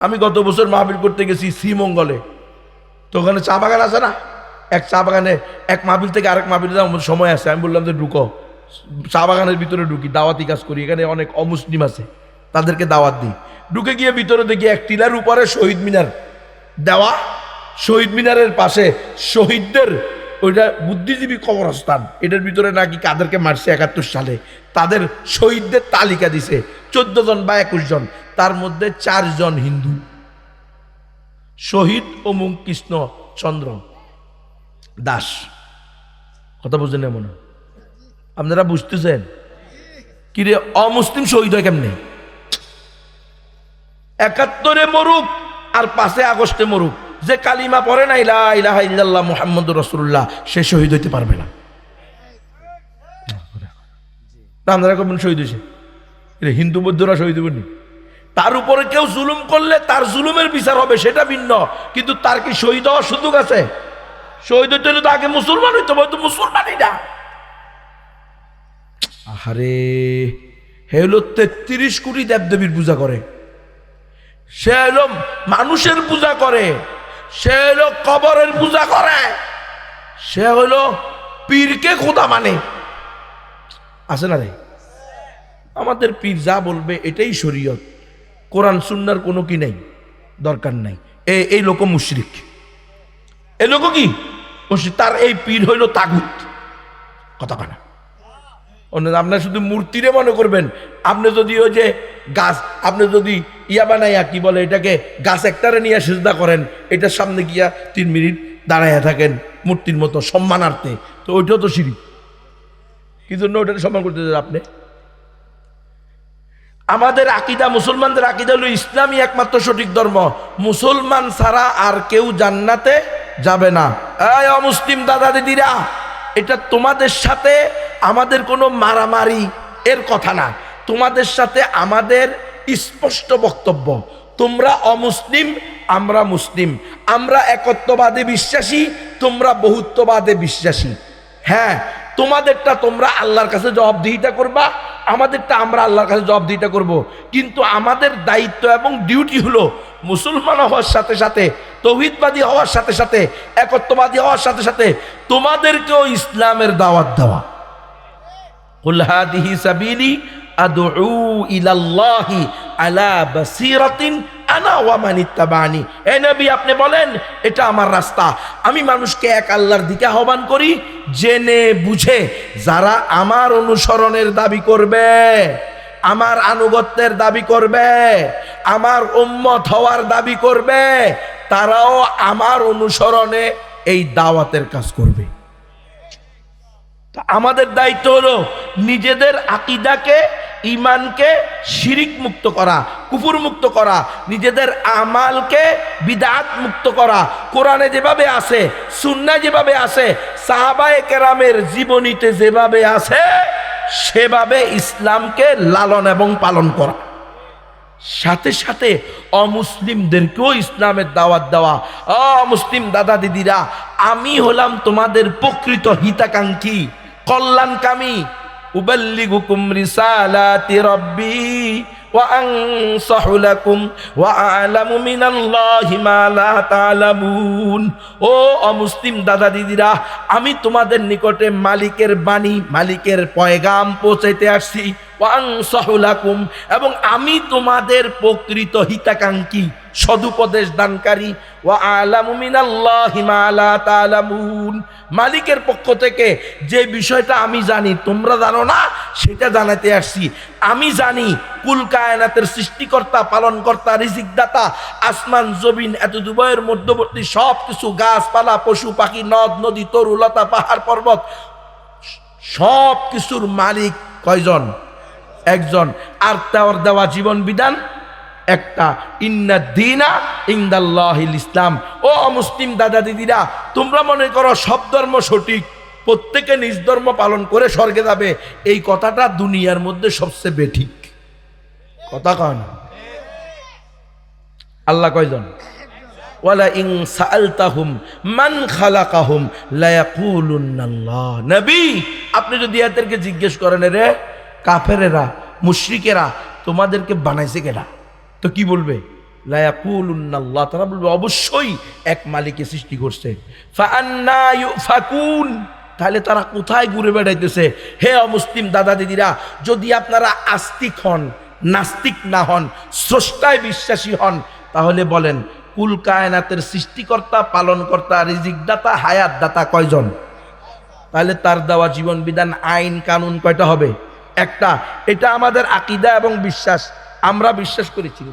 আমি গত বছর মাহবিল করতে গেছি শ্রীমঙ্গলে। তো ওখানে চা বাগান আছে না? এক চা বাগানে, এক মাহবিল থেকে আরেক মাহবিল যাওয়ার সময় আছে। আমি বললাম যে, ঢুকো। চা বাগানের ভিতরে ঢুকি, দাওয়াতি কাজ করি। এখানে অনেক অমুসলিম আছে, তাদেরকে দাওয়াত দিই। ঢুকে গিয়ে ভিতরে দেখি এক টিলার উপরে শহীদ মিনার। দেওয়া শহীদ মিনারের পাশে শহীদদের ওইটা বুদ্ধিজীবী কবরস্থান। এটার ভিতরে নাকি কাদেরকে মারছে একাত্তর সালে? তাদের শহীদদের তালিকা দিছে। চোদ্দ জন বা একুশ জন। তার মধ্যে চারজন হিন্দু শহীদ ও কৃষ্ণ চন্দ্র দাস। কথা বুঝলেন এমন। আপনারা বুঝতেছেন? কিরে অমুসলিম শহীদ হয় কেমনে? একাত্তরে মরুক আর পাঁচে আগস্টে মরুক। যে কালিমা পড়ে না ইলা ইলাহা মুহাম্মদ রসুল্লাহ সে শহীদ হইতে পারবে না। না, আপনারা কেমন শহীদ হয়েছে হিন্দু বৌদ্ধরা শহীদ হবেনি তার উপরে কেউ জুলুম করলে তার জুলুমের বিচার হবে, সেটা ভিন্ন। কিন্তু তার কি শহীদ হওয়ার সুযোগ আছে? শহীদ হইতে হলে তো আগে মুসলমান হইতে হবে তো মুসলমানই না। আহারে, হে হলো তেত্রিশ কোটি দেবদেবীর পূজা করে। সে হলো মানুষের পূজা করে। সে হলো কবরের পূজা করে। সে হলো পীরকে খোদা মানে। আছে না রে? আমাদের পীর যা বলবে এটাই শরীয়ত। কোরআন, সুন্নার কোনো কি নেই? দরকার নাই। এ, এই লোক মুশরিক। এই লোক কি? মুশরিক। তার এই পীর হইল তাগুত। কথা কানা আপনার শুধু মূর্তিরে মনে করবেন, আপনি যদি ওই যে গাছ, আপনি যদি ইয়া বানাইয়া, কি বলে এটাকে, গাছ একটারে নিয়ে সিজদা করেন, এটার সামনে গিয়া তিন মিনিট দাঁড়াইয়া থাকেন মূর্তির মতো সম্মানার্থে, তো ওইটাও তো সিঁড়ি কি জন্য ওইটাকে সম্মান করতে আপনি? আমাদের আকিদা, মুসলমানদের আকিদা হলো ইসলামই একমাত্র সঠিক ধর্ম। মুসলমান ছাড়া আর কেউ জান্নাতে যাবে না। এই অমুসলিম দাদা দিদিরা, এটা তোমাদের সাথে আমাদের কোনো মারামারি এর কথা না। তোমাদের সাথে আমাদের স্পষ্ট বক্তব্য। তোমরা অমুসলিম, আমরা মুসলিম। আমরা একত্ববাদে বিশ্বাসী, তোমরা বহুত্ববাদে বিশ্বাসী। হ্যাঁ তোমাদেরটা তোমরা আল্লাহর কাছে জবাবদিহিতা করবা। আমাদেরটা আমরা আল্লাহর কাছে জবাবদিহিতা করব। কিন্তু আমাদের দায়িত্ব এবং ডিউটি হলো মুসলমান হওয়ার সাথে সাথে, তৌহিদবাদী হওয়ার সাথে সাথে, একত্ববাদী হওয়ার সাথে সাথে তোমাদেরকেও ইসলামের দাওয়াত দেওয়া। কুল হাদিহি সাবিলি আদউ ইলাল্লাহি আলা বাসিরাতিন আনা ওয়া মান এ নবী, আপনি বলেন, এটা আমার রাস্তা। আমি মানুষকে এক আল্লাহর দিকে আহ্বান করি, জেনে বুঝে যারা আমার অনুসরণের দাবি করবে, আমার আনুগত্যের দাবি করবে, আমার উম্মত হওয়ার দাবি করবে, তারাও আমার অনুসরণে এই দাওয়াতের কাজ করবে। আমাদের দায়িত্ব হলো নিজেদের আকিদাকে ইমানকে শিরিক মুক্ত করা, কুফুর মুক্ত করা, নিজেদের আমালকে বিদাত মুক্ত করা, কোরআনে যেভাবে আছে সুন্না যেভাবে আছে, সাহাবায়ে কেরামের জীবনীতে যেভাবে আছে, সেভাবে ইসলামকে লালন এবং পালন করা। সাথে সাথে অমুসলিমদেরকেও ইসলামের দাওয়াত দেওয়া অমুসলিম দাদা দিদিরা, আমি হলাম তোমাদের প্রকৃত হিতাকাঙ্ক্ষী, কল্যাণকামী উবাল্লিগুকুম রিসালাতি রব্বি ওয়া আনসাহু লাকুম ওয়া আ'লামু মিনাল্লাহি মা লা তা'লামুন ও অমুসলিম দাদা দিদিরা, আমি তোমাদের নিকটে মালিকের বাণী, মালিকের পয়গাম পৌঁছাইতে আসছি। ওয়াংসহুলাকুম এবং আমি তোমাদের প্রকৃত হিতাকাঙ্ক্ষী। সদুপদেশ দানকারী। ওয়া আলামু মিনাল্লাহি মা লা তা'লামুন মালিকের পক্ষ থেকে যে বিষয়টা আমি জানি, তোমরা জানো না, সেটা জানাতে আসছি। আমি জানি, কুল কায়নাতের সৃষ্টিকর্তা, পালনকর্তা, রিজিকদাতা, আসমান, জমিন, এত দুবয়ের মধ্যবর্তী সব কিছু গাছপালা, পশু, পাখি, নদ, নদী তরুলতা পাহাড়, পর্বত সব কিছুর মালিক কয়জন? একজন। আর তার দেওয়া জীবন বিধান? একটা, ইন্না দিনা ইন্দাল্লাহিল ইসলাম। ও মুসলিম দাদা দিদিরা, তোমরা মনে করো সব ধর্ম সঠিক, প্রত্যেকে নিজ ধর্ম পালন করে স্বর্গে যাবে। এই কথাটা দুনিয়ার মধ্যে সবচেয়ে বেঠিক। কথা কয় না আল্লাহ কয়জন? মান আপনি যদি এদেরকে জিজ্ঞেস করেন রে কাফেরেরা, মুশরিকেরা, তোমাদেরকে বানাইছে কেডা? তো কি বলবে? লায়াকুলুন্নাল্লাহ তারা বলবে, অবশ্যই এক মালিকে সৃষ্টি করছে। তাহলে তারা কোথায় ঘুরে বেড়াইতেছে? হে অমুসলিম দাদা দিদিরা, যদি আপনারা আস্তিক হন, নাস্তিক না হন, স্রষ্টায় বিশ্বাসী হন, তাহলে বলেন, কুল কায়নাতের সৃষ্টিকর্তা, পালনকর্তা, রিজিকদাতা হায়াত দাতা কয়জন? তাহলে তার দেওয়া জীবন বিধান, আইন, কানুন কয়টা হবে? একটা, এটা আমাদের আকিদা এবং বিশ্বাস। আমরা বিশ্বাস করি ছিল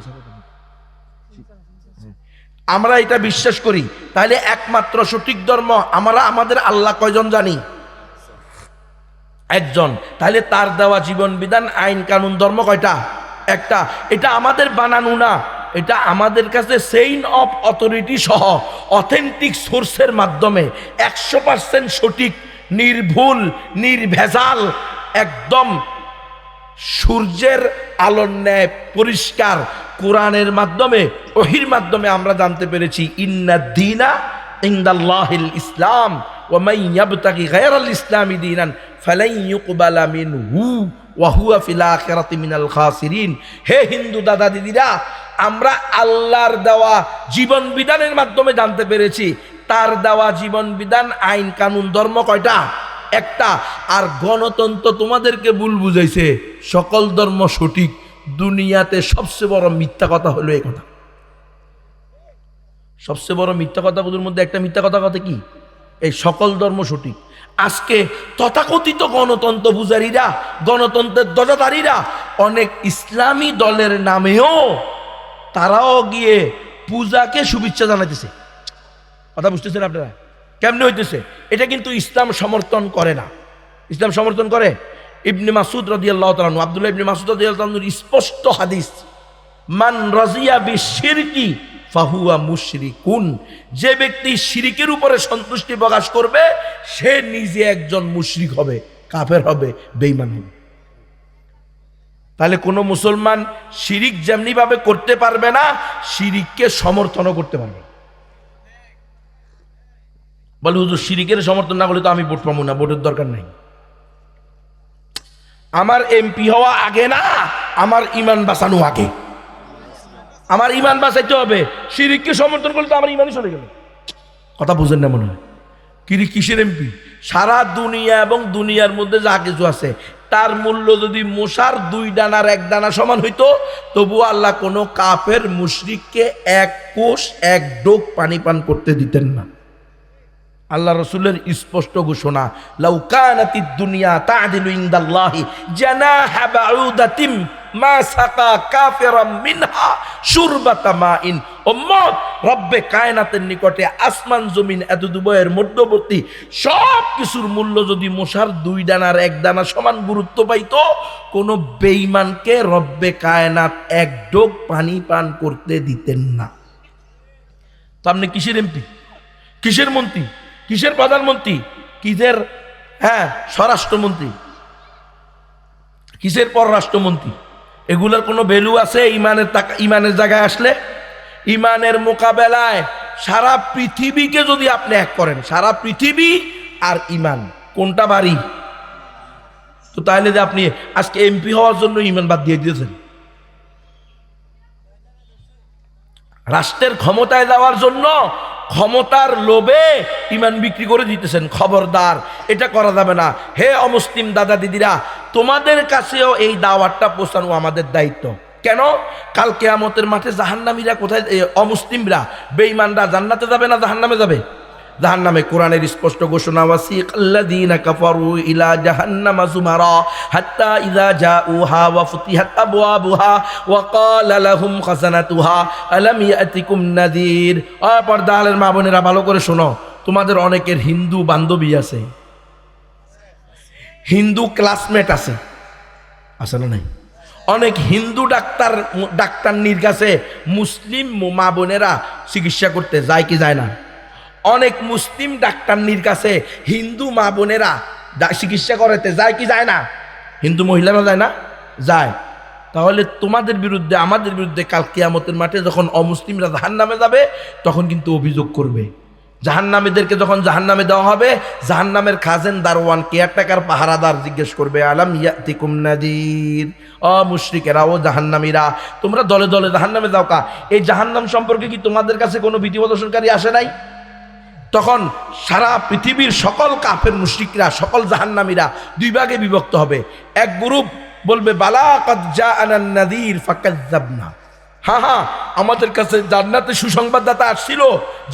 আমরা এটা বিশ্বাস করি। তাহলে একমাত্র সঠিক ধর্ম আমরা, আমাদের আল্লাহ কয়জন জানি? একজন। তাহলে তার দেওয়া জীবন বিধান, আইন, কানুন, ধর্ম কয়টা? একটা। এটা আমাদের বানানো না। এটা আমাদের কাছে সেইন অফ অথরিটি সহ অথেন্টিক সোর্সের মাধ্যমে একশো পার্সেন্ট সঠিক, নির্ভুল, নির্ভেজাল, একদম সূর্যের আলোর ন্যায় পরিষ্কার কোরআনের মাধ্যমে, ওহির মাধ্যমে আমরা জানতে পেরেছি, ইন্না দিনা ইন্দাল্লাহিল ইসলাম মিনাল হে হিন্দু দাদা দিদিরা, আমরা আল্লাহর দেওয়া জীবন বিধানের মাধ্যমে জানতে পেরেছি, তার দেওয়া জীবন বিধান, আইন, কানুন, ধর্ম কয়টা? একটা, আর গণতন্ত্র তোমাদেরকে ভুল বুঝাইছে। সকল ধর্ম সঠিক, দুনিয়াতে সবচেয়ে বড় মিথ্যা কথা হলো এই কথা। সবচেয়ে বড় মিথ্যা কথা বলুর মধ্যে একটা মিথ্যা কথা কথা কি? এই সকল ধর্ম সঠিক। আজকে তথাকথিত গণতন্ত্র পূজারীরা, গণতন্ত্রের দজাদারীরা অনেক ইসলামী দলের নামেও তারাও গিয়ে পূজাকে শুভেচ্ছা জানাইতেছে। কথা বুঝতেছেন আপনারা? কেমনে হইতেছে? এটা কিন্তু ইসলাম সমর্থন করে না। ইসলাম সমর্থন করে? ইবনে মাসুদ রাদিয়াল্লাহু তাআলা আব্দুল্লাহ ইবনে মাসুদ রাদিয়াল্লাহু স্পষ্ট হাদিস, মান রাজিয়া বিশিরকি ফাহুয়া মুশরিকুন। যে ব্যক্তি শিরিকের উপরে সন্তুষ্টি প্রকাশ করবে, সে নিজে একজন মুশরিক হবে, কাফের হবে বেইমান হবে। তাহলে কোনো মুসলমান শিরিক যেমনিভাবে করতে পারবে না, শিরিককে সমর্থনও করতে পারবে। বলে, হুজুর শিরিকের সমর্থন না করলে তো আমি ভোট পাবো না, ভোটের দরকার নেই। আমার এমপি হওয়া আগে না, আমার ইমান বাঁচানো আগে। আমার ইমান বাঁচাইতে হবে। শিরিককে সমর্থন করলে তো আমার ইমানই চলে গেল। কথা বুঝেন না মনে হয়? কিরি, কিসের এমপি? সারা দুনিয়া এবং দুনিয়ার মধ্যে যা কিছু আছে, তার মূল্য যদি মশার দুই ডানার এক ডানা সমান হইতো, তবু আল্লাহ কোনো কাফের মুশরিককে এক কোষ, এক ডোক পানি পান করতে দিতেন না। আল্লাহ রসুলের স্পষ্ট ঘোষণা লাউকানাতি দুনিয়া তাদিলু ইনদাল্লাহি জানাহা বাউদাতিম মা সাকা রব্বে নিকটে আসমান জমিন মধ্যবর্তী সব কিছুর মূল্য যদি মশার দুই দানার এক দানা সমান গুরুত্ব পাইতো, কোনো বেঈমানকে রব্বে কায়নাত এক ডোক পানি পান করতে দিতেন না। তো আপনি কিসের এমপি? কিসের মন্ত্রী? কিসের প্রধানমন্ত্রী? কিসের হ্যাঁ স্বরাষ্ট্রমন্ত্রী। কিসের পররাষ্ট্রমন্ত্রী? এগুলোর কোনো ভ্যালু আছে ইমানের টাকা, ইমানের জায়গায় আসলে? ইমানের মোকাবেলায় সারা পৃথিবীকে যদি আপনি এক করেন, সারা পৃথিবী আর ইমান, কোনটা বাড়ি তো তাহলে যে আপনি আজকে এমপি হওয়ার জন্য ইমান বাদ দিয়ে দিয়েছেন। রাষ্ট্রের ক্ষমতায় যাওয়ার জন্য ক্ষমতার লোভে ইমান বিক্রি করে দিতেছেন, খবরদার। এটা করা যাবে না। হে অমুসলিম দাদা দিদিরা, তোমাদের কাছেও এই দাওয়াতটা পৌঁছানো আমাদের দায়িত্ব। কেন? কাল কেয়ামতের মাঠে জাহান্নামীরা কোথায় অমুসলিমরা, বেঈমানরা জান্নাতে যাবে না জাহান্নামে যাবে? জাহান্নামে কোরআনের স্পষ্ট ঘোষণা, ওয়াসিক আল্লাযীনা কাফারু ইলা জাহান্নামা যুমারা হাত্তা ইযা জাউহা ওয়া ফুতিহাত আবওয়াবুহা ওয়া ক্বালা লাহুম খাজানাতুহা আলাম ইয়াতিকুম নাযীর। আ পর্দালের মা বোনেরা, ভালো করে শোনো, তোমাদের অনেকের হিন্দু বান্ধবী আছে। হিন্দু ক্লাসমেট আছে। আছে না নাই? অনেক হিন্দু ডাক্তার ডাক্তারনির কাছে মুসলিম মা বোনেরা চিকিৎসা করতে যায় কি যায় না? অনেক মুসলিম ডাক্তারনির কাছে হিন্দু মা বোনেরা চিকিৎসা করাতে যায় কি যায় না? হিন্দু মহিলারা যায় না? যায়। তাহলে তোমাদের বিরুদ্ধে, আমাদের বিরুদ্ধে কাল কিয়ামতের মাঠে যখন অমুসলিমরা জাহান নামে যাবে, তখন কিন্তু অভিযোগ করবে। জাহান্নামীদেরকে যখন জাহান্নামে দেওয়া হবে, জাহান্নামের খাজেন দারওয়ান কেয়ারটেকার, পাহারাদার জিজ্ঞেস করবে, আলাম ইয়াতিকুম নাদির? অ মুশরিকেরা, ও জাহান্নামীরা, তোমরা দলে দলে জাহান্নামে যাও কা? এই জাহান্নাম সম্পর্কে কি তোমাদের কাছে কোনো বিধি প্রদর্শনকারী আসে নাই? তখন সারা পৃথিবীর সকল কাফের মুশরিকরা, সকল জাহান্নামীরা দুই ভাগে বিভক্ত হবে। এক গ্রুপ বলবে, বালা কদ জা নাদির ফাকাজ্জাবনা হ্যাঁ হ্যাঁ আমাদের কাছে জান্নাতে সুসংবাদদাতা আসছিল,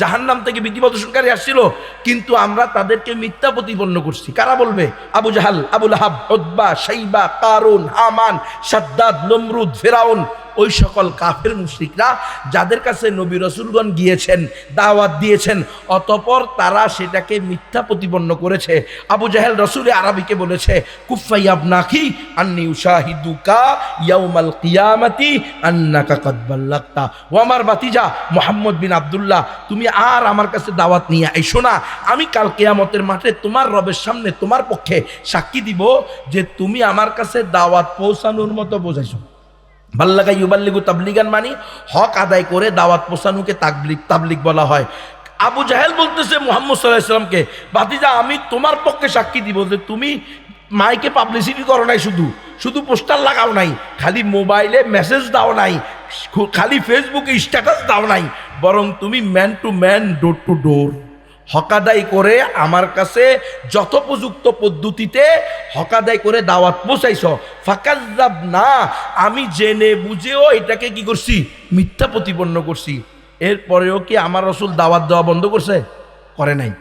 জাহান্নাম থেকে বিধি প্রদর্শনকারী আসছিল, কিন্তু আমরা তাদেরকে মিথ্যা প্রতিপন্ন করছি। কারা বলবে? আবু জাহাল আবুল আহাব হদ্বা সাইবা কারুন, হামান, সাদ্দাদ, নমরুদ, ফেরাউন। ওই সকল কাফের মুশরিকরা যাদের কাছে নবী রসুলগণ গিয়েছেন, দাওয়াত দিয়েছেন, অতপর তারা সেটাকে মিথ্যা প্রতিপন্ন করেছে। আবু জাহেল রসুল আরবিকে বলেছে কুফাই আবনাখি আন্নি উশাহিদুকা ইয়াউমাল কিয়ামাতি আন্নাকা কদ বাল্লাগতা। ও আমার বাতিজা মোহাম্মদ বিন আব্দুল্লাহ, তুমি আর আমার কাছে দাওয়াত নিয়ে আইসো না। আমি কাল কেয়ামতের মাঠে তোমার রবের সামনে তোমার পক্ষে সাক্ষী দিব যে তুমি আমার কাছে দাওয়াত পৌঁছানোর মতো বোঝাইছো। বাল্লাগা ইউবাল্লিগু তাবলিগান মানি, হক আদায় করে দাওয়াত পোষানুকে তাবলিগ তাবলিগ বলা হয়। আবু জাহেল বলতেছে মোহাম্মদ সাল্লাহ ইসলামকে বাতিজা আমি তোমার পক্ষে সাক্ষী দিব যে তুমি মাইকে পাবলিসিটি করো নাই শুধু। শুধু পোস্টার লাগাও নাই, খালি মোবাইলে মেসেজ দাও নাই খালি ফেসবুকে স্ট্যাটাস দাও নাই, বরং তুমি man to man, door to door. হকাদাই করে আমার কাছে যথোপযুক্ত পদ্ধতিতে হকাদাই করে দাওয়াত পৌঁছাইছ। ফাঁকাজাব না আমি জেনে বুঝেও এটাকে কি করছি? মিথ্যা প্রতিপন্ন করছি। এরপরেও কি আমার রসুল দাওয়াত দেওয়া বন্ধ করছে? করে নাই।